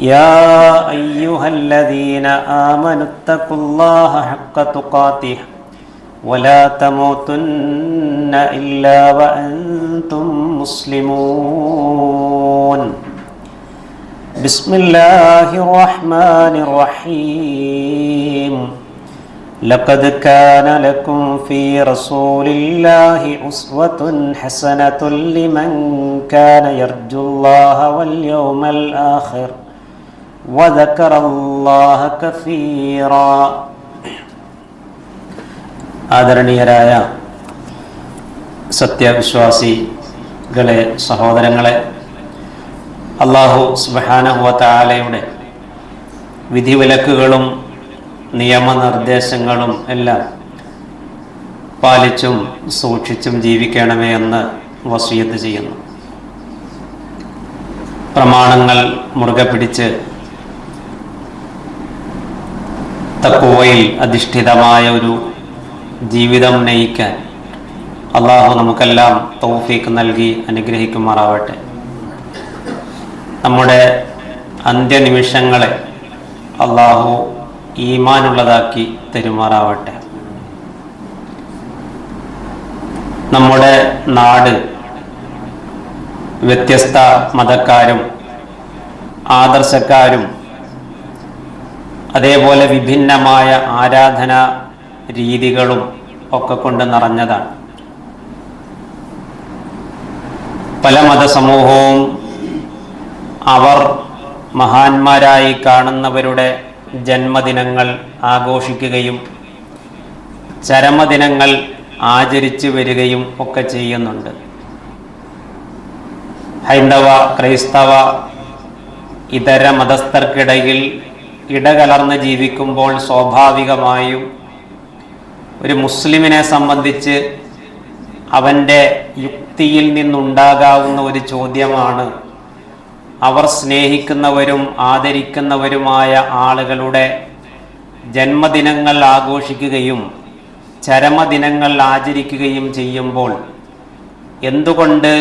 يا أيها الذين آمنوا اتقوا الله حق تقاته ولا تموتن إلا وأنتم مسلمون. بسم الله الرحمن الرحيم. لقد كان لكم في رسول الله أسوة حسنة لمن كان يرجو الله واليوم الآخر. وذكر الله كثيرا ആദരണീയരായ സത്യവിശ്വാസികളെ സഹോദരങ്ങളെ അള്ളാഹു സുബാനഹുവത്താലയുടെ വിധിവിലക്കുകളും നിയമനിർദ്ദേശങ്ങളും എല്ലാം പാലിച്ചും സൂക്ഷിച്ചും ജീവിക്കണമേ എന്ന് വസീയത്ത് ചെയ്യുന്നു പ്രമാണങ്ങൾ മുറുകെ പിടിച്ച് തക്കുവയിൽ അധിഷ്ഠിതമായ ഒരു ജീവിതം നയിക്കാൻ അള്ളാഹു നമുക്കെല്ലാം തൗഫീക്ക് നൽകി അനുഗ്രഹിക്കുമാറാവട്ടെ. നമ്മുടെ അന്ത്യനിമിഷങ്ങളെ അള്ളാഹു ഈമാനുള്ളതാക്കി തെരുമാറാവട്ടെ. നമ്മുടെ നാട് വ്യത്യസ്ത മതക്കാരും ആദർശക്കാരും അതേപോലെ വിഭിന്നമായ ആരാധന രീതികളും ഒക്കെ കൊണ്ട് നിറഞ്ഞതാണ്. പല മതസമൂഹവും അവർ മഹാന്മാരായി കാണുന്നവരുടെ ജന്മദിനങ്ങൾ ആഘോഷിക്കുകയും ചരമദിനങ്ങൾ ആചരിച്ചു വരികയും ഒക്കെ ചെയ്യുന്നുണ്ട്. ഹൈന്ദവ ക്രൈസ്തവ ഇതര മതസ്ഥർക്കിടയിൽ ഇടകലർന്ന് ജീവിക്കുമ്പോൾ സ്വാഭാവികമായും ഒരു മുസ്ലിമിനെ സംബന്ധിച്ച് അവന്റെ യുക്തിയിൽ നിന്നുണ്ടാകാവുന്ന ഒരു ചോദ്യമാണ്. അവർ സ്നേഹിക്കുന്നവരും ആദരിക്കുന്നവരുമായ ആളുകളുടെ ജന്മദിനങ്ങൾ ആഘോഷിക്കുകയും ചരമദിനങ്ങൾ ആചരിക്കുകയും ചെയ്യുമ്പോൾ എന്തുകൊണ്ട്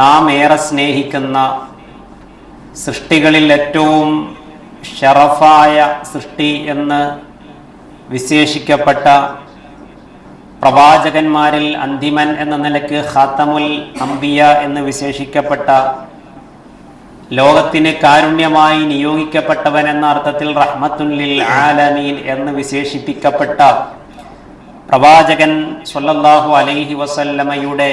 നാം ഏറെ സ്നേഹിക്കുന്ന സൃഷ്ടികളിൽ ഏറ്റവും ഷറഫായ സൃഷ്ടി എന്ന് വിശേഷിക്കപ്പെട്ട പ്രവാചകന്മാരിൽ അന്തിമൻ എന്ന നിലയ്ക്ക് ഖാത്തമുൽ അംബിയ എന്ന് വിശേഷിക്കപ്പെട്ട ലോകത്തിന് കാരുണ്യമായി നിയോഗിക്കപ്പെട്ടവൻ എന്ന അർത്ഥത്തിൽ റഹ്മത്തുല്ലിൽ ആലമീൻ എന്ന് വിശേഷിപ്പിക്കപ്പെട്ട പ്രവാചകൻ സൊല്ലാഹു അലൈഹി വസല്ലമയുടെ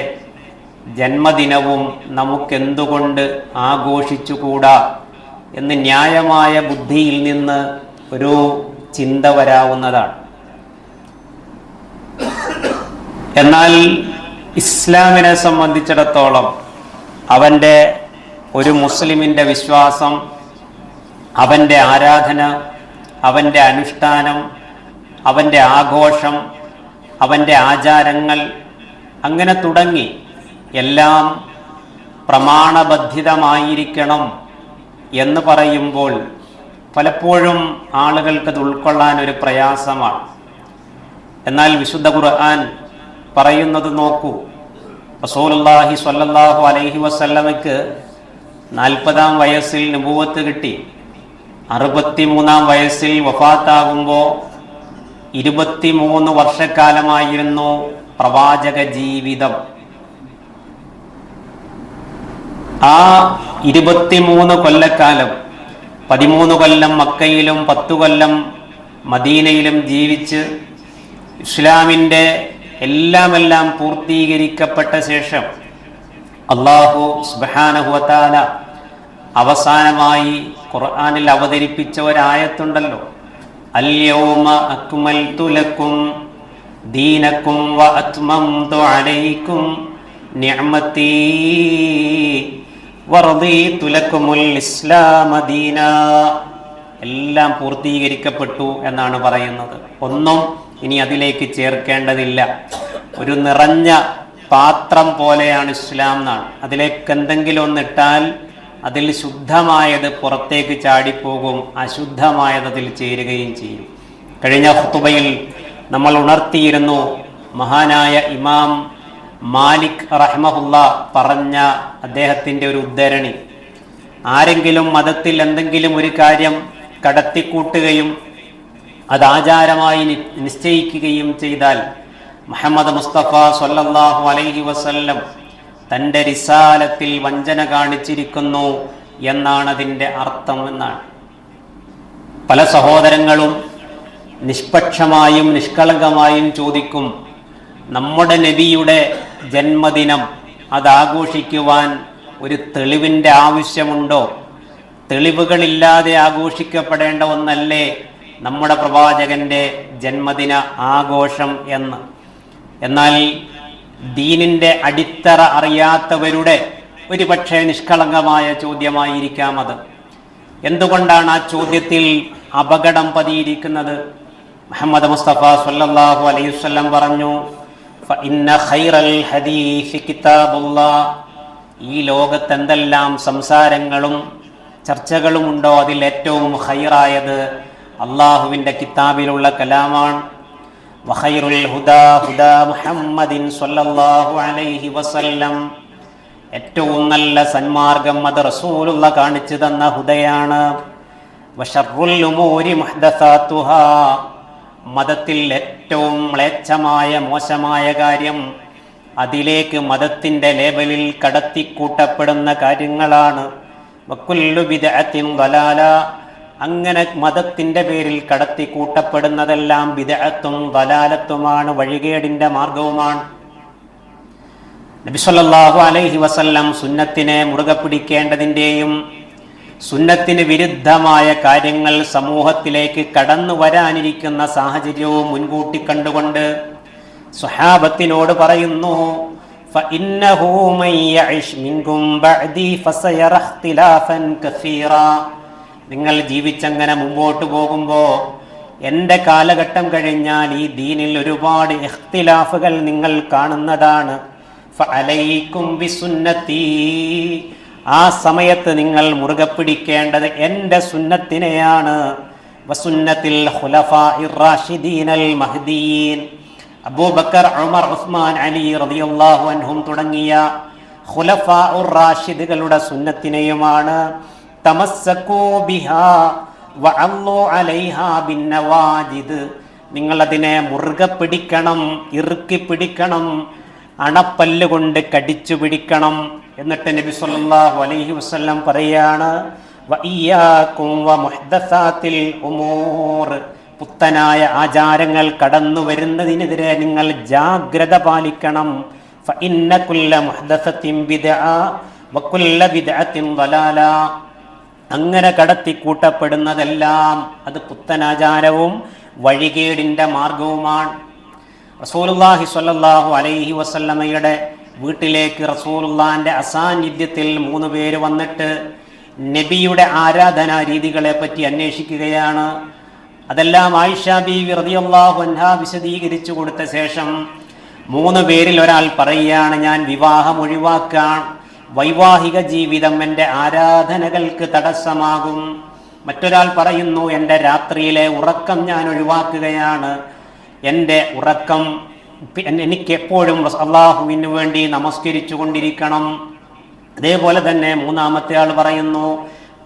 ജന്മദിനവും നമുക്കെന്തുകൊണ്ട് ആഘോഷിച്ചുകൂടാ? എന്ന് ന്യായമായ ബുദ്ധിയിൽ നിന്ന് ഒരു ചിന്ത വരാവുന്നതാണ്. എന്നാൽ ഇസ്ലാമിനെ സംബന്ധിച്ചിടത്തോളം അവന്റെ ഒരു മുസ്ലിമിന്റെ വിശ്വാസം അവന്റെ ആരാധന അവന്റെ അനുഷ്ഠാനം അവന്റെ ആഘോഷം അവന്റെ ആചാരങ്ങൾ അങ്ങനെ തുടങ്ങി. എല്ലാം പ്രമാണബദ്ധിതമായിരിക്കണം. എന്ന് പറയുമ്പോൾ പലപ്പോഴും ആളുകൾക്ക് അത് ഉൾക്കൊള്ളാൻ ഒരു പ്രയാസമാണ്. എന്നാൽ വിശുദ്ധ ഖുർആൻ പറയുന്നത് നോക്കൂ. റസൂലുള്ളാഹി സ്വല്ലല്ലാഹു അലൈഹി വസല്ലമയ്ക്ക് നാൽപ്പതാം വയസ്സിൽ നുപൂവത്ത് കിട്ടി. അറുപത്തിമൂന്നാം വയസ്സിൽ വഫാത്താകുമ്പോൾ ഇരുപത്തിമൂന്ന് വർഷക്കാലമായിരുന്നു പ്രവാചക ജീവിതം. ആ ഇരുപത്തിമൂന്ന് കൊല്ലക്കാലം പതിമൂന്ന് കൊല്ലം മക്കയിലും പത്തു കൊല്ലം മദീനയിലും ജീവിച്ച് ഇസ്ലാമിന്റെ എല്ലാമെല്ലാം പൂർത്തീകരിക്കപ്പെട്ട ശേഷം അള്ളാഹു സുബാനഹുവത്താല അവസാനമായി ഖുർആാനിൽ അവതരിപ്പിച്ച ഒരായത്തുണ്ടല്ലോ. അല്യൗമ അക്മൽ തുലക്കും ദീനക്കും വ അത്മംതു അലൈക്കും നിഅമതി. എല്ലാം പൂർത്തീകരിക്കപ്പെട്ടു എന്നാണ് പറയുന്നത്. ഒന്നും ഇനി അതിലേക്ക് ചേർക്കേണ്ടതില്ല. ഒരു നിറഞ്ഞ പാത്രം പോലെയാണ് ഇസ്ലാം എന്നാണ് അതിലേക്ക് എന്തെങ്കിലും ഒന്നിട്ടാൽ അതിൽ ശുദ്ധമായത് പുറത്തേക്ക് ചാടിപ്പോകും അശുദ്ധമായത് അതിൽ ചേരുകയും ചെയ്യും. കഴിഞ്ഞ ഹുത്തുബയിൽ നമ്മൾ ഉണർത്തിയിരുന്നു മഹാനായ ഇമാം മാലിക് റഹ്മഹുല്ല പറഞ്ഞ അദ്ദേഹത്തിന്റെ ഒരു ഉദ്ധരണി. ആരെങ്കിലും മതത്തിൽ എന്തെങ്കിലും ഒരു കാര്യം കടത്തിക്കൂട്ടുകയും അത് ആചാരമായി നിശ്ചയിക്കുകയും ചെയ്താൽ മുഹമ്മദ് മുസ്തഫ സൊല്ലാഹു അലൈഹി വസല്ലം തന്റെ റിസാലത്തിൽ വഞ്ചന കാണിച്ചിരിക്കുന്നു എന്നാണ് അതിന്റെ അർത്ഥം എന്നാണ്. പല സഹോദരങ്ങളും നിഷ്പക്ഷമായും നിഷ്കളങ്കമായും ചോദിക്കും നമ്മുടെ നബിയുടെ ജന്മദിനം അതാഘോഷിക്കുവാൻ ഒരു തെളിവിന്റെ ആവശ്യമുണ്ടോ? തെളിവുകളില്ലാതെ ആഘോഷിക്കപ്പെടേണ്ട ഒന്നല്ലേ നമ്മുടെ പ്രവാചകന്റെ ജന്മദിന ആഘോഷം എന്ന്? എന്നാൽ ദീനിന്റെ അടിത്തറ അറിയാത്തവരുടെ ഒരു പക്ഷേ നിഷ്കളങ്കമായ ചോദ്യമായിരിക്കാം അത്. എന്തുകൊണ്ടാണ് ആ ചോദ്യത്തിൽ അപകടം പതിയിരിക്കുന്നത്? മുഹമ്മദ് മുസ്തഫ സല്ലാഹു അലൈഹി വസല്ലം പറഞ്ഞു "ഫഇന്ന الحديث كتاب الله ഈ ലോകത്ത് എന്തെല്ലാം സംസാരങ്ങളും ചർച്ചകളുമുണ്ടോ അതിൽ ഏറ്റവും ഹൈറായത് അള്ളാഹുവിന്റെ കിതാബിലുള്ള കലാമാണ്. വഖൈറുൽ ഹുദാ ഹുദാ മുഹമ്മദിൻ സ്വല്ലല്ലാഹു അലൈഹി വസല്ലം. ഏറ്റവും നല്ല സന്മാർഗം അത് റസൂലുള്ള കാണിച്ചു തന്ന ഹുദയാണ്. വശറുൽ ഉമൂരി മുഹ്ദസാത്തുഹാ. മതത്തിൽ ഏറ്റവും മ്ലേച്ഛമായ മോശമായ കാര്യം അതിലേക്ക് മതത്തിന്റെ ലേബലിൽ കടത്തിക്കൂട്ടപ്പെടുന്ന കാര്യങ്ങളാണ്. വലാല അങ്ങനെ മതത്തിന്റെ പേരിൽ കടത്തി കൂട്ടപ്പെടുന്നതെല്ലാം ബിദഅത്തും വലാലത്തുമാണ് വഴികേടിന്റെ മാർഗവുമാണ്. നബിസ്വല്ലാഹു അലൈഹി വസല്ലം സുന്നത്തിനെ മുറുകെ പിടിക്കേണ്ടതിന്റെയും സുന്നത്തിന് വിരുദ്ധമായ കാര്യങ്ങൾ സമൂഹത്തിലേക്ക് കടന്നു വരാനിരിക്കുന്ന സാഹചര്യവും മുൻകൂട്ടി കണ്ടുകൊണ്ട് സുഹാബത്തിനോട് പറയുന്നു നിങ്ങൾ ജീവിച്ചങ്ങനെ മുമ്പോട്ട് പോകുമ്പോൾ എന്റെ കാലഘട്ടം കഴിഞ്ഞാൽ ഈ ദീനിൽ ഒരുപാട് ഇഖ്തിലാഫുകൾ നിങ്ങൾ കാണുന്നതാണ്. ഫലൈക്കും ആ സമയത്ത് നിങ്ങൾ മുറുകെ പിടിക്കേണ്ടത് എന്റെ സുന്നത്തിനെയാണ്. വസുന്നത്തിൽ മഹ്ദിയീൻ അബൂബക്കർ ഉമർ ഉസ്മാൻ അലി റതിയുള്ളാഹു അൻഹും തുടങ്ങിയ ഖുലഫാഉർ റാഷിദുകളുടെ സുന്നത്തിനെയുമാണ്. തമസ്സക്കോ ബിഹാ വഅല്ലു അലൈഹാ ബിന്നവാജിദ്. നിങ്ങൾ അതിനെ മുറുകെ പിടിക്കണം ഇറുക്കി പിടിക്കണം. അണപ്പല്ല് കൊണ്ട് കടിച്ചു പിടിക്കണം എന്നിട്ട് നബി സല്ലല്ലാഹു അലൈഹി വസല്ലം പറയാണ് പുത്തനായ ആചാരങ്ങൾ കടന്നു വരുന്നതിനെതിരെ നിങ്ങൾ ജാഗ്രത പാലിക്കണം. അങ്ങനെ കടത്തി കൂട്ടപ്പെടുന്നതെല്ലാം അത് പുത്തനാചാരവും വഴികേടിന്റെ മാർഗവുമാണ്. റസൂലുള്ളാഹി സ്വല്ലല്ലാഹു അലൈഹി വസല്ലമയുടെ വീട്ടിലേക്ക് റസൂലുള്ളാന്റെ അസാന്നിധ്യത്തിൽ മൂന്ന് പേര് വന്നിട്ട് നബിയുടെ ആരാധനാ രീതികളെ പറ്റി അന്വേഷിക്കുകയാണ്. അതെല്ലാം ആയിഷ ബീവി റളിയല്ലാഹു അൻഹ വിശദീകരിച്ചു കൊടുത്ത ശേഷം മൂന്ന് പേരിൽ ഒരാൾ പറയുകയാണ് ഞാൻ വിവാഹം ഒഴിവാക്കാൻ വൈവാഹിക ജീവിതം എന്റെ ആരാധനകൾക്ക് തടസ്സമാകും. മറ്റൊരാൾ പറയുന്നു എന്റെ രാത്രിയിലെ ഉറക്കം ഞാൻ ഒഴിവാക്കുകയാണ്. എന്റെ ഉറക്കം എനിക്ക് എപ്പോഴും അള്ളാഹുവിന് വേണ്ടി നമസ്കരിച്ചു കൊണ്ടിരിക്കണം അതേപോലെ തന്നെ മൂന്നാമത്തെ ആൾ പറയുന്നു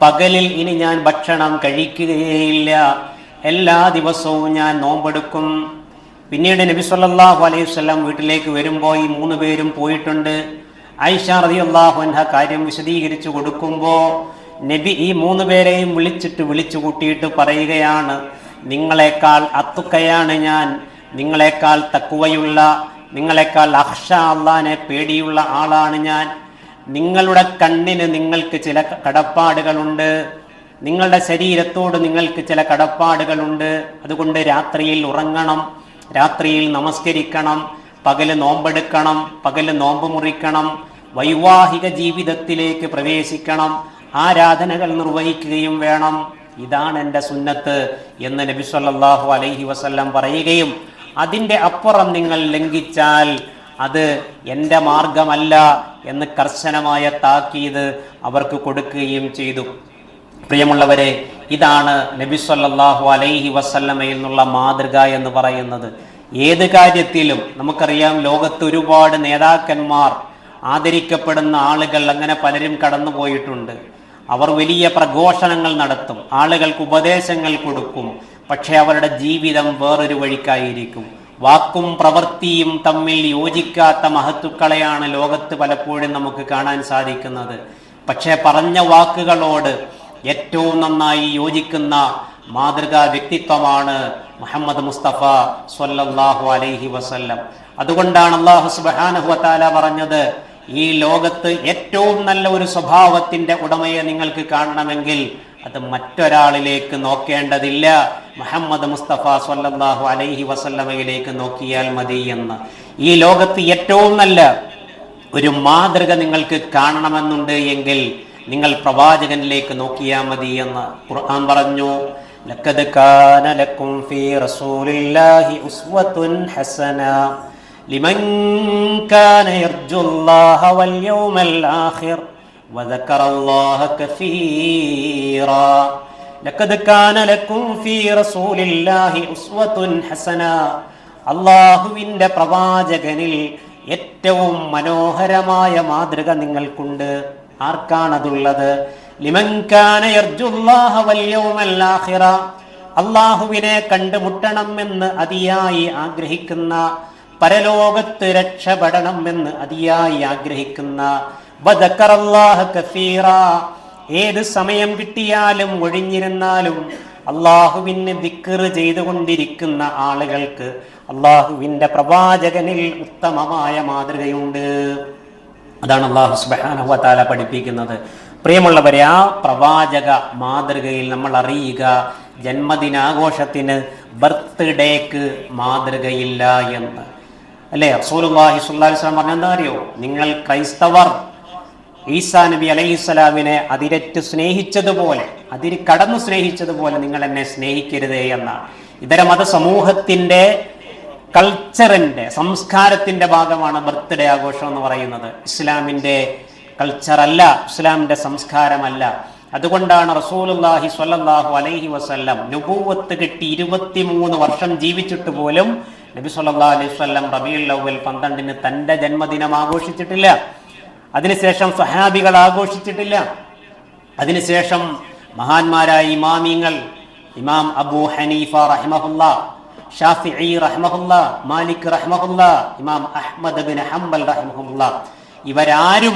പകലിൽ ഇനി ഞാൻ ഭക്ഷണം കഴിക്കുകയില്ല. എല്ലാ ദിവസവും ഞാൻ നോമ്പെടുക്കും. പിന്നീട് നബി സല്ലാഹു അലൈഹി വസല്ലം വീട്ടിലേക്ക് വരുമ്പോൾ ഈ മൂന്ന് പേരും പോയിട്ടുണ്ട്. ഐഷ റളിയല്ലാഹു അൻഹ കാര്യം വിശദീകരിച്ചു കൊടുക്കുമ്പോൾ നബി ഈ മൂന്ന് പേരെയും വിളിച്ചിട്ട് വിളിച്ചു കൂട്ടിയിട്ട് പറയുകയാണ് നിങ്ങളെക്കാൾ അത്തുക്കയാണ് ഞാൻ നിങ്ങളെക്കാൾ തക്കുവയുള്ള നിങ്ങളെക്കാൾ അഹ്ഷ അള്ളാനെ പേടിയുള്ള ആളാണ് ഞാൻ. നിങ്ങളുടെ കണ്ണിന് നിങ്ങൾക്ക് ചില കടപ്പാടുകളുണ്ട്. നിങ്ങളുടെ ശരീരത്തോട് നിങ്ങൾക്ക് ചില കടപ്പാടുകളുണ്ട്. അതുകൊണ്ട് രാത്രിയിൽ ഉറങ്ങണം രാത്രിയിൽ നമസ്കരിക്കണം പകൽ നോമ്പെടുക്കണം പകൽ നോമ്പ് മുറിക്കണം വൈവാഹിക ജീവിതത്തിലേക്ക് പ്രവേശിക്കണം ആരാധനകൾ നിർവഹിക്കുകയും വേണം. ഇതാണ് എന്റെ സുന്നത്ത് എന്ന് നബി സല്ലാഹു അലൈഹി വസല്ലം പറയുകയും അതിന്റെ അപ്പുറം നിങ്ങൾ ലംഘിച്ചാൽ അത് എന്റെ മാർഗമല്ല എന്ന് കർശനമായ താക്കീത് അവർക്ക് കൊടുക്കുകയും ചെയ്തു. പ്രിയമുള്ളവരെ ഇതാണ് നബി സല്ലാഹു അലൈഹി വസല്ലമയിൽ നിന്നുള്ള മാതൃക എന്ന് പറയുന്നത്. ഏത് കാര്യത്തിലും നമുക്കറിയാം ലോകത്ത് ഒരുപാട് നേതാക്കന്മാർ ആദരിക്കപ്പെടുന്ന ആളുകൾ അങ്ങനെ പലരും കടന്നു പോയിട്ടുണ്ട് അവർ വലിയ പ്രഘോഷണങ്ങൾ നടത്തും ആളുകൾക്ക് ഉപദേശങ്ങൾ കൊടുക്കും. പക്ഷേ അവരുടെ ജീവിതം വേറൊരു വഴിക്കായിരിക്കും. വാക്കും പ്രവൃത്തിയും തമ്മിൽ യോജിക്കാത്ത മഹത്തുക്കളെയാണ് ലോകത്ത് പലപ്പോഴും നമുക്ക് കാണാൻ സാധിക്കുന്നത്. പക്ഷേ പറഞ്ഞ വാക്കുകളോട് ഏറ്റവും നന്നായി യോജിക്കുന്ന മാതൃകാ വ്യക്തിത്വമാണ് മുഹമ്മദ് മുസ്തഫ സ്വല്ലല്ലാഹു അലൈഹി വസല്ലം. അതുകൊണ്ടാണ് അള്ളാഹു സുബ്ഹാനഹു വതആല പറഞ്ഞത് ഈ ലോകത്ത് ഏറ്റവും നല്ല ഒരു സ്വഭാവത്തിന്റെ ഉടമയെ നിങ്ങൾക്ക് കാണണമെങ്കിൽ അത് മറ്റൊരാളിലേക്ക് നോക്കേണ്ടതില്ല. മുഹമ്മദ് മുസ്തഫ സ്വല്ലല്ലാഹു അലൈഹി വസല്ലമയിലേക്ക് നോക്കിയാൽ മതി എന്ന്. ഈ ലോകത്ത് ഏറ്റവും നല്ല ഒരു മാതൃക നിങ്ങൾക്ക് കാണണമെന്നുണ്ട് എങ്കിൽ നിങ്ങൾ പ്രവാചകനിലേക്ക് നോക്കിയാൽ മതി എന്ന് ഖുർആൻ പറഞ്ഞു. ലഖദ് കാന ലക്കും ഫീ റസൂലില്ലാഹി ഉസ്വത്തുൻ ഹസന. ലിമൻ കാന യർജുല്ലാഹ വൽ യൗമൽ ആഖിർ وذكر الله كثيرا لقد كان لكم في رسول الله أسوة حسنة അള്ളാഹുവിൻ്റെ പ്രവാചകനിൽ ഏറ്റവും മനോഹരമായ മാതൃക നിങ്ങൾക്കുണ്ട് ആർക്കാണതുള്ളത് ലിമൻകാന യർജുല്ലാഹ വൽ യൗമൽ ആഖിറ അള്ളാഹുവിനെ കണ്ടുമുട്ടണം എന്ന് അതിയായി ആഗ്രഹിക്കുന്ന പരലോകത്ത് രക്ഷപ്പെടണം എന്ന് അതിയായി ആഗ്രഹിക്കുന്ന ഏത് സമയം കിട്ടിയാലും ഒഴിഞ്ഞിരുന്നാലും അള്ളാഹുവിന് ദിക്കറ് ചെയ്തുകൊണ്ടിരിക്കുന്ന ആളുകൾക്ക് അള്ളാഹുവിന്റെ പ്രവാചകനിൽ ഉത്തമമായ മാതൃകയുണ്ട്. അതാണ് അള്ളാഹു സുബാനഹുല പഠിപ്പിക്കുന്നത്. പ്രിയമുള്ളവരെ ആ പ്രവാചക മാതൃകയിൽ നമ്മൾ അറിയുക ജന്മദിനാഘോഷത്തിന് ബർത്ത്ഡേക്ക് മാതൃകയില്ല എന്ന്. അല്ലേ? സ്വല്ലല്ലാഹി അലൈഹി വസല്ലം പറഞ്ഞ എന്താ അറിയോ? നിങ്ങൾ ക്രൈസ്തവർ ഈസാ നബി അലൈഹിസ്സലാമിനെ അതിരറ്റ് സ്നേഹിച്ചതുപോലെ അതിര് കടന്നു സ്നേഹിച്ചതുപോലെ നിങ്ങൾ എന്നെ സ്നേഹിക്കരുതേ എന്നാണ് ഇതര മത സമൂഹത്തിന്റെ കൾച്ചറിന്റെ സംസ്കാരത്തിന്റെ ഭാഗമാണ് ബർത്ത്ഡേ ആഘോഷം എന്ന് പറയുന്നത്. ഇസ്ലാമിന്റെ കൾച്ചറല്ല ഇസ്ലാമിന്റെ സംസ്കാരമല്ല. അതുകൊണ്ടാണ് റസൂലുള്ളാഹി സ്വല്ലല്ലാഹു അലൈഹി വസല്ലം നുബൂവത്ത് കിട്ടി ഇരുപത്തിമൂന്ന് വർഷം ജീവിച്ചിട്ട് പോലും നബി സല്ലല്ലാഹു അലൈഹി വസല്ലം റബീഉൽ അവ്വൽ പന്ത്രണ്ടിന് തന്റെ ജന്മദിനം ആഘോഷിച്ചിട്ടില്ല. അതിനുശേഷം സഹാബികൾ ആഘോഷിച്ചിട്ടില്ല. അതിനുശേഷം മഹാന്മാരായ ഇമാമിങ്ങൾ ഇമാം അബൂ ഹനീഫ റഹ്മഹുല്ല ഷാഫിഈ റഹ്മഹുല്ല മാലിക് റഹ്മഹുല്ല ഇമാം അഹ്മദ് ബിൻ ഹംബൽ റഹ്മഹുല്ല ഇവരാരും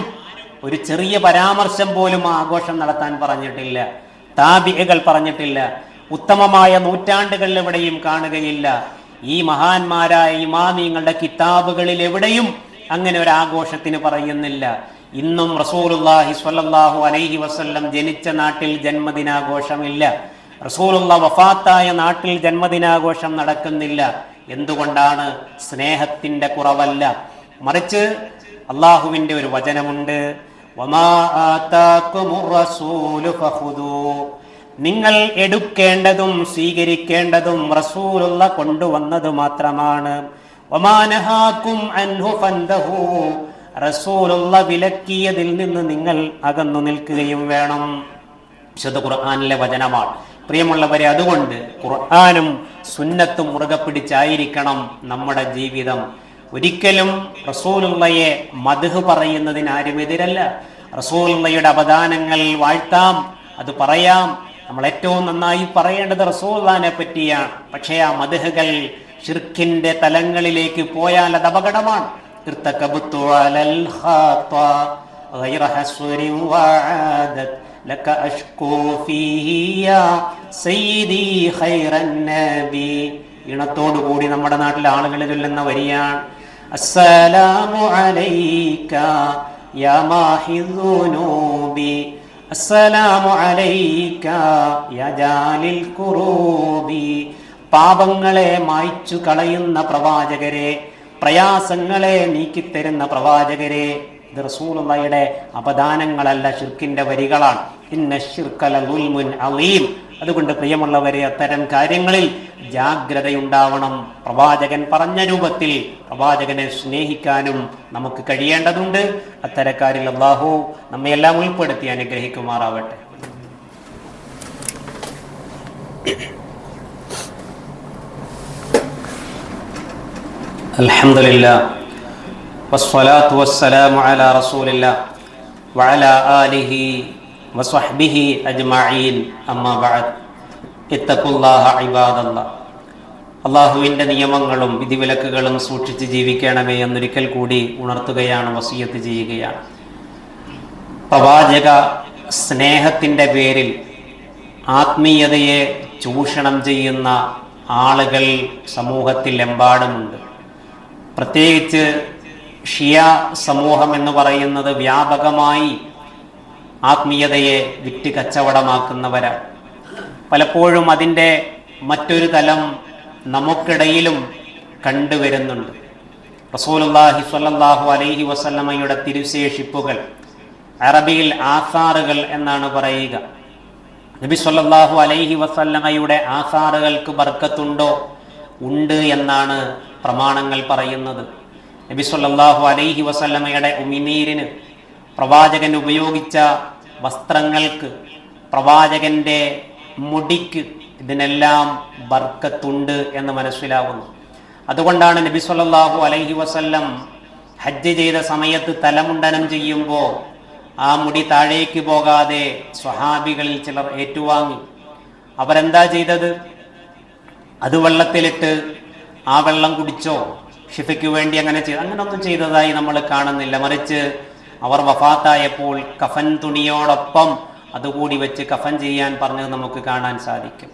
ഒരു ചെറിയ പരാമർശം പോലും ആഘോഷം നടത്താൻ പറഞ്ഞിട്ടില്ല. താബികൾ പറഞ്ഞിട്ടില്ല. ഉത്തമമായ നൂറ്റാണ്ടുകളിൽ എവിടെയും കാണുകയില്ല. ഈ മഹാന്മാരായ ഇമാമിങ്ങളുടെ കിതാബുകളിൽ എവിടെയും അങ്ങനെ ഒരു ആഘോഷത്തിന് പറയുന്നില്ല. ഇന്നും റസൂലുള്ളാഹി സ്വല്ലല്ലാഹു അലൈഹി വസല്ലം ജനിച്ച നാട്ടിൽ ജന്മദിനാഘോഷമില്ല. റസൂലുള്ള വഫാത്തായ നാട്ടിൽ ജന്മദിനാഘോഷം നടക്കുന്നില്ല. എന്തുകൊണ്ടാണ്? സ്നേഹത്തിന്റെ കുറവല്ല. മറിച്ച് അള്ളാഹുവിന്റെ ഒരു വചനമുണ്ട്. വമാ. നിങ്ങൾ എടുക്കേണ്ടതും സ്വീകരിക്കേണ്ടതും റസൂലുള്ള കൊണ്ടുവന്നത് മാത്രമാണ്. റസൂലുള്ള വിലക്കിയതിൽ നിന്ന് നിങ്ങൾ അകന്നു നിൽക്കുകയും വേണം. വിശുദ്ധ ഖുർആാനിലെ വചനമാണ്. പ്രിയമുള്ളവരെ അതുകൊണ്ട് ഖുർആാനും സുന്നത്തും മുറുകെ പിടിച്ചായിരിക്കണം നമ്മുടെ ജീവിതം. ഒരിക്കലും റസൂലുള്ളയെ മധു പറയുന്നതിന് ആരും എതിരല്ല റസൂലുള്ളയുടെ അവദാനങ്ങൾ വാഴ്ത്താം അത് പറയാം നമ്മൾ ഏറ്റവും നന്നായി പറയേണ്ടത് റസൂള്ളാനെ പറ്റിയാണ്. പക്ഷേ ആ മധുഹകൾ ഷിർഖിന്റെ തലങ്ങളിലേക്ക് പോയാൽ അത് അപകടമാണ്. ഇണത്തോടു കൂടി നമ്മുടെ നാട്ടിലെ ആളുകൾ ചൊല്ലുന്ന വരിയാണ്. അസ്സലാമു അലൈക്ക യാ മാഹിദുനൂബി അസ്സലാമു അലൈക യാ ജാലിൽ പാപങ്ങളെ മായ്ച്ചു കളയുന്ന പ്രവാചകരെ പ്രയാസങ്ങളെ നീക്കിത്തരുന്ന പ്രവാചകരെ ഇത് റസൂലുള്ളയുടെ അപദാനങ്ങളല്ല ഷിർക്കിന്റെ വരികളാണ്. ഇന്ന ഷിർക്കല ദുൽമുൻ അലീം. അതുകൊണ്ട് പ്രിയമുള്ളവരെ അത്തരം കാര്യങ്ങളിൽ ജാഗ്രതയുണ്ടാവണം പ്രവാചകൻ പറഞ്ഞ രൂപത്തിൽ പ്രവാചകനെ സ്നേഹിക്കാനും നമുക്ക് കഴിയേണ്ടതുണ്ട് അത്തരക്കാരിൽ അള്ളാഹു നമ്മയെല്ലാം ഉൾപ്പെടുത്തി അനുഗ്രഹിക്കുമാറാവട്ടെ الحمد لله والصلاة والسلام على رسول الله وعلى آله وصحبه أجمعين أما بعد اتقوا الله عباد الله അള്ളാഹുവിൻ്റെ നിയമങ്ങളും വിധിവിലക്കുകളും സൂക്ഷിച്ച് ജീവിക്കണമേ എന്നൊരിക്കൽ കൂടി ഉണർത്തുകയാണ് വസീയത്ത് ചെയ്യുകയാണ് പ്രവാചക സ്നേഹത്തിൻ്റെ പേരിൽ ആത്മീയതയെ ചൂഷണം ചെയ്യുന്ന ആളുകൾ സമൂഹത്തിൽ എമ്പാടുമുണ്ട് പ്രത്യേകിച്ച് ഷിയ സമൂഹം എന്ന് പറയുന്നത് വ്യാപകമായി ആത്മീയതയെ വിറ്റ് കച്ചവടമാക്കുന്നവരാണ് പലപ്പോഴും അതിന്റെ മറ്റൊരു തലം നമുക്കിടയിലും കണ്ടുവരുന്നുണ്ട്. റസൂലുള്ളാഹി സ്വല്ലല്ലാഹു അലൈഹി വസല്ലമയുടെ തിരുശേഷിപ്പുകൾ അറബിയിൽ ആസാറുകൾ എന്നാണ് പറയുക. നബി സ്വല്ലല്ലാഹു അലൈഹി വസല്ലമയുടെ ആസാറുകൾക്ക് ബർക്കത്തുണ്ടോ? ഉണ്ട് എന്നാണ് പ്രമാണങ്ങൾ പറയുന്നത്. നബി സ്വല്ലല്ലാഹു അലൈഹി വസല്ലമയുടെ ഉമിനീരിന് പ്രവാചകൻ ഉപയോഗിച്ച വസ്ത്രങ്ങൾക്ക് പ്രവാചകന്റെ മുടിക്ക് ഇതിനെല്ലാം ബർക്കത്തുണ്ട് എന്ന് മനസ്സിലാവുന്നു. അതുകൊണ്ടാണ് നബി സല്ലാഹു അലൈഹി വസല്ലം ഹജ്ജ് ചെയ്ത സമയത്ത് തലമുണ്ടനം ചെയ്യുമ്പോൾ ആ മുടി താഴേക്ക് പോകാതെ സ്വഹാബികളിൽ ചിലർ ഏറ്റുവാങ്ങി. അവരെന്താ ചെയ്തത്? അത് വെള്ളത്തിലിട്ട് ആ വെള്ളം കുടിച്ചോ? ഷിഫയ്ക്ക് വേണ്ടി അങ്ങനെ ചെയ്തു അങ്ങനൊന്നും ചെയ്തതായി നമ്മൾ കാണുന്നില്ല. മറിച്ച് അവർ വഫാത്തായപ്പോൾ കഫൻ തുണിയോടൊപ്പം അതുകൂടി വെച്ച് കഫൻ ചെയ്യാൻ പറഞ്ഞത് നമുക്ക് കാണാൻ സാധിക്കും.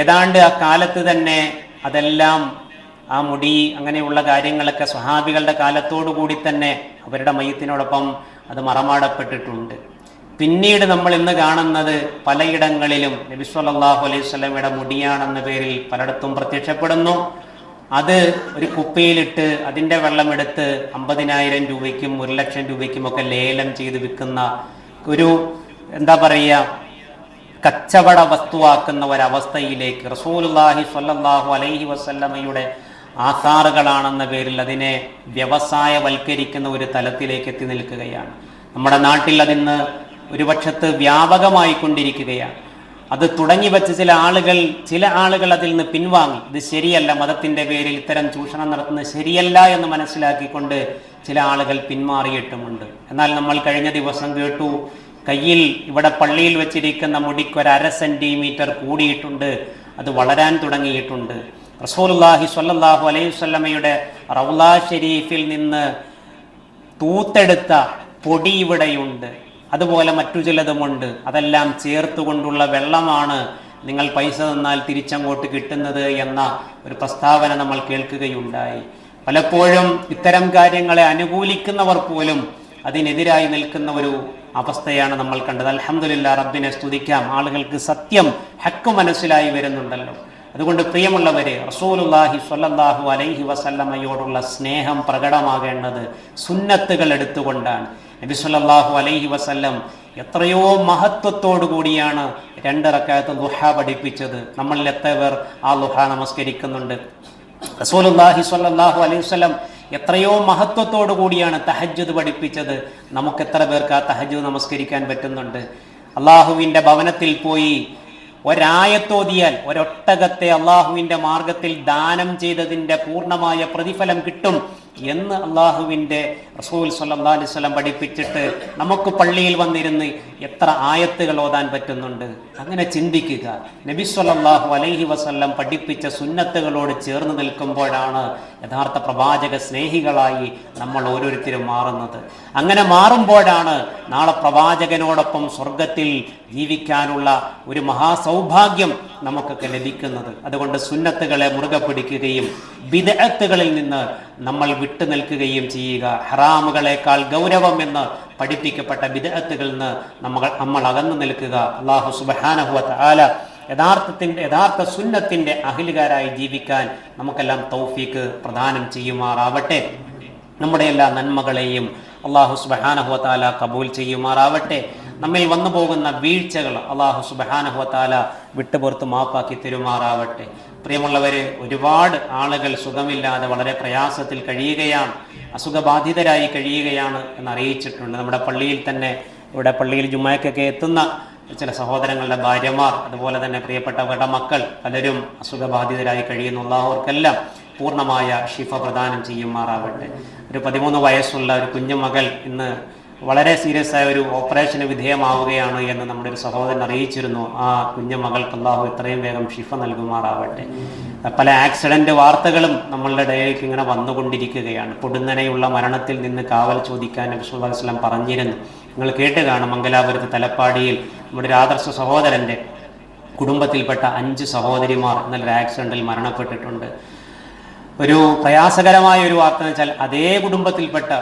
ഏതാണ്ട് ആ കാലത്ത് തന്നെ അതെല്ലാം ആ മുടി അങ്ങനെയുള്ള കാര്യങ്ങളൊക്കെ സ്വഹാബികളുടെ കൂടി തന്നെ അവരുടെ മയത്തിനോടൊപ്പം അത് മറമാടപ്പെട്ടിട്ടുണ്ട്. പിന്നീട് നമ്മൾ ഇന്ന് കാണുന്നത് പലയിടങ്ങളിലും നബിസ്വല്ലാഹു അലൈഹി സ്വലമയുടെ മുടിയാണെന്ന പേരിൽ പലയിടത്തും പ്രത്യക്ഷപ്പെടുന്നു. അത് ഒരു കുപ്പിയിലിട്ട് അതിന്റെ വെള്ളമെടുത്ത് അമ്പതിനായിരം രൂപയ്ക്കും ഒരു ലക്ഷം രൂപയ്ക്കും ഒക്കെ ലേലം ചെയ്ത് വിൽക്കുന്ന ഒരു എന്താ പറയുക കച്ചവട വസ്തുവാക്കുന്ന ഒരവസ്ഥയിലേക്ക് റസൂലുള്ളാഹി സ്വല്ലല്ലാഹു അലൈഹി വസല്ലമയുടെ ആസാറുകളാണെന്ന പേരിൽ അതിനെ വ്യവസായവൽക്കരിക്കുന്ന ഒരു തലത്തിലേക്ക് എത്തി നിൽക്കുകയാണ്. നമ്മുടെ നാട്ടിൽ അതിന്ന് ഒരു പക്ഷത്ത് വ്യാപകമായി കൊണ്ടിരിക്കുകയാണ് അത് തുടങ്ങി വെച്ച ചില ആളുകൾ ചില ആളുകൾ അതിൽ നിന്ന് പിൻവാങ്ങി. ഇത് ശരിയല്ല മതത്തിന്റെ പേരിൽ ഇത്തരം ചൂഷണം നടത്തുന്നത് ശരിയല്ല എന്ന് മനസ്സിലാക്കിക്കൊണ്ട് ചില ആളുകൾ പിന്മാറിയിട്ടുമുണ്ട്. എന്നാൽ നമ്മൾ കഴിഞ്ഞ ദിവസം കേട്ടു കയ്യിൽ ഇവിടെ പള്ളിയിൽ വെച്ചിരിക്കുന്ന മുടിക്ക് ഒരു അര സെന്റിമീറ്റർ കൂടിയിട്ടുണ്ട് അത് വളരാൻ തുടങ്ങിയിട്ടുണ്ട്. റസൂലുള്ളാഹി സ്വല്ലല്ലാഹു അലൈഹി വസല്ലമയുടെ റൗലാ ഷെരീഫിൽ നിന്ന് തൂത്തെടുത്ത പൊടി ഇവിടെയുണ്ട്. അതുപോലെ മറ്റു ചിലതുമുണ്ട്. അതെല്ലാം ചേർത്തുകൊണ്ടുള്ള വെള്ളമാണ് നിങ്ങൾ പൈസ തന്നാൽ തിരിച്ചങ്ങോട്ട് കിട്ടുന്നത് എന്ന ഒരു പ്രസ്താവന നമ്മൾ കേൾക്കുകയുണ്ടായി. പലപ്പോഴും ഇത്തരം കാര്യങ്ങളെ അനുകൂലിക്കുന്നവർ പോലും അതിനെതിരായി നിൽക്കുന്ന ഒരു അവസ്ഥയാണ് നമ്മൾ കണ്ടത്. അലഹമില്ല റബ്ബിനെ സ്തുതിക്കാം. ആളുകൾക്ക് സത്യം ഹക്ക് മനസ്സിലായി വരുന്നുണ്ടല്ലോ. അതുകൊണ്ട് പ്രിയമുള്ളവരെ റസൂലുല്ലാഹി സ്വല്ലല്ലാഹു അലൈഹി വസല്ലമയോടുള്ള സ്നേഹം പ്രകടമാകേണ്ടത് സുന്നത്തുകൾ എടുത്തുകൊണ്ടാണ്. നബി സല്ലല്ലാഹു അലൈഹി വസല്ലം എത്രയോ മഹത്വത്തോടു കൂടിയാണ് രണ്ട് റക്കായത്ത് ലുഹ പഠിപ്പിച്ചത്. നമ്മളിൽ എത്ര പേർ ആ ലുഹ നമസ്കരിക്കുന്നുണ്ട്? റസൂലുല്ലാഹി സ്വല്ലല്ലാഹു അലൈഹി വസല്ലം എത്രയോ മഹത്വത്തോടു കൂടിയാണ് തഹജ്ജുദ് പഠിപ്പിച്ചത്. നമുക്ക് എത്ര പേർക്ക് ആ തഹജ്ജുദ് നമസ്കരിക്കാൻ പറ്റുന്നുണ്ട്? അള്ളാഹുവിന്റെ ഭവനത്തിൽ പോയി ഒരായത്തോതിയാൽ ഒരൊട്ടകത്തെ അള്ളാഹുവിന്റെ മാർഗത്തിൽ ദാനം ചെയ്തതിന്റെ പൂർണമായ പ്രതിഫലം കിട്ടും. എന്ന് അള്ളാഹുവിന്റെ റസൂൽ സല്ലാ അലൈഹി സ്വലം പഠിപ്പിച്ചിട്ട് നമുക്ക് പള്ളിയിൽ വന്നിരുന്ന് എത്ര ആയത്തുകൾ ഓതാൻ പറ്റുന്നുണ്ട്? അങ്ങനെ ചിന്തിക്കുക. നബി സല്ലല്ലാഹു അലൈഹി വസ്ല്ലം പഠിപ്പിച്ച സുന്നത്തുകളോട് ചേർന്ന് നിൽക്കുമ്പോഴാണ് യഥാർത്ഥ പ്രവാചക സ്നേഹികളായി നമ്മൾ ഓരോരുത്തരും മാറുന്നത്. അങ്ങനെ മാറുമ്പോഴാണ് നാളെ പ്രവാചകനോടൊപ്പം സ്വർഗത്തിൽ ജീവിക്കാനുള്ള ഒരു മഹാസൗഭാഗ്യം നമുക്കൊക്കെ ലഭിക്കുന്നത്. അതുകൊണ്ട് സുന്നത്തുകളെ മുറുകെ പിടിക്കുകയും വിദഗ്ധകളിൽ നിന്ന് നമ്മൾ വിട്ടു നിൽക്കുകയും ചെയ്യുക. ഹറാമുകളേക്കാൾ ഗൗരവം എന്ന് പഠിപ്പിക്കപ്പെട്ട വിദഗ്ധകളിൽ നിന്ന് നമ്മൾ നമ്മൾ അകന്നു നിൽക്കുക. അള്ളാഹു സുബാനഹുവ ആല യഥാർത്ഥത്തിന്റെ യഥാർത്ഥ സുന്നത്തിന്റെ അഹിലുകാരായി ജീവിക്കാൻ നമുക്കെല്ലാം തൗഫീക്ക് പ്രദാനം ചെയ്യുമാറാവട്ടെ. നമ്മുടെ എല്ലാ നന്മകളെയും അള്ളാഹു സുബഹാനഹുവത്താല കബൂൽ ചെയ്യുമാറാവട്ടെ. നമ്മിൽ വന്നു പോകുന്ന വീഴ്ചകൾ അള്ളാഹു സുബഹാനഹുവത്താല വിട്ടുപുറത്ത് മാപ്പാക്കി തരുമാറാവട്ടെ. പ്രിയമുള്ളവര് ഒരുപാട് ആളുകൾ സുഖമില്ലാതെ വളരെ പ്രയാസത്തിൽ കഴിയുകയാണ് അസുഖബാധിതരായി കഴിയുകയാണ് എന്ന് അറിയിച്ചിട്ടുണ്ട് നമ്മുടെ പള്ളിയിൽ തന്നെ ഇവിടെ പള്ളിയിൽ ജുമായ്ക്കൊക്കെ എത്തുന്ന ചില സഹോദരങ്ങളുടെ ഭാര്യമാർ അതുപോലെ തന്നെ പ്രിയപ്പെട്ടവരുടെ മക്കൾ പലരും അസുഖബാധിതരായി കഴിയുന്ന. ഉള്ളവർക്കെല്ലാം പൂർണമായ ഷിഫ പ്രദാനം ചെയ്യുമാറാവട്ടെ. ഒരു പതിമൂന്ന് വയസ്സുള്ള ഒരു കുഞ്ഞുമകൾ ഇന്ന് വളരെ സീരിയസ് ആയ ഒരു ഓപ്പറേഷന് വിധേയമാവുകയാണ് എന്ന് നമ്മുടെ ഒരു സഹോദരൻ അറിയിച്ചിരുന്നു. ആ കുഞ്ഞു മകൾക്ക് അള്ളാഹു എത്രയും വേഗം ഷിഫ നൽകുമാറാവട്ടെ. പല ആക്സിഡന്റ് വാർത്തകളും നമ്മളുടെ ഇടയിലേക്ക് ഇങ്ങനെ വന്നുകൊണ്ടിരിക്കുകയാണ്. പൊടുന്നനെയുള്ള മരണത്തിൽ നിന്ന് കാവൽ ചോദിക്കാൻ നബിസ്വല്ലാം പറഞ്ഞിരുന്നു. നിങ്ങൾ കേട്ട് കാണും മംഗലാപുരത്ത് തലപ്പാടിയിൽ നമ്മുടെ ഒരു ആദർശ സഹോദരന്റെ കുടുംബത്തിൽപ്പെട്ട അഞ്ച് സഹോദരിമാർ ഇന്നലെ ആക്സിഡന്റിൽ മരണപ്പെട്ടിട്ടുണ്ട്. ഒരു പ്രയാസകരമായ ഒരു വാർത്ത എന്ന് വെച്ചാൽ അതേ കുടുംബത്തിൽപ്പെട്ട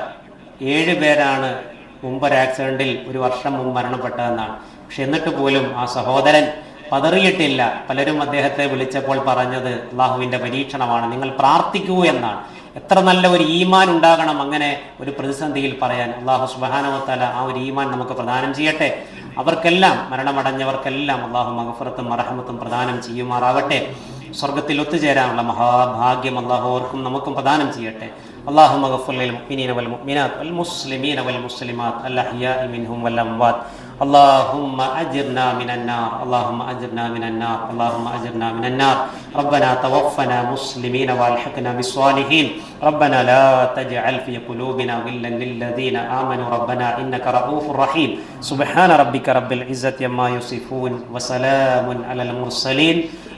ഏഴ് പേരാണ് മുമ്പ് ഒരു ആക്സിഡന്റിൽ ഒരു വർഷം മുമ്പ് മരണപ്പെട്ടതെന്നാണ്. പക്ഷെ എന്നിട്ട് പോലും ആ സഹോദരൻ പതറിയിട്ടില്ല. പലരും അദ്ദേഹത്തെ വിളിച്ചപ്പോൾ പറഞ്ഞത് അള്ളാഹുവിന്റെ പരീക്ഷണമാണ് നിങ്ങൾ പ്രാർത്ഥിക്കൂ എന്നാണ്. എത്ര നല്ല ഒരു ഈമാൻ ഉണ്ടാകണം അങ്ങനെ ഒരു പ്രതിസന്ധിയിൽ പറയാൻ. അള്ളാഹു സുബാനവത്താല ആ ഒരു ഈമാൻ നമുക്ക് പ്രദാനം ചെയ്യട്ടെ. അവർക്കെല്ലാം മരണമടഞ്ഞവർക്കെല്ലാം അള്ളാഹു മഹഫുറത്തും മറഹമത്തും പ്രദാനം ചെയ്യുമാറാവട്ടെ സ്വർഗത്തിൽ ഒത്തുചേരാനുള്ള മഹാഭാഗ്യം അള്ളാഹു ഓർക്കും നമുക്കും പ്രദാനം ചെയ്യട്ടെ اللهم اغفر للمؤمنين والمؤمنات والمسلمين والمسلمات الأحياء منهم والأموات اللهم أجرنا من النار اللهم أجرنا من النار اللهم أجرنا من النار ربنا توفنا مسلمين والحقنا بالصالحين ربنا لا تجعل في قلوبنا غلا للذين آمنوا ربنا إنك رؤوف رحيم سبحان ربك رب العزة عما يصفون وسلام على المرسلين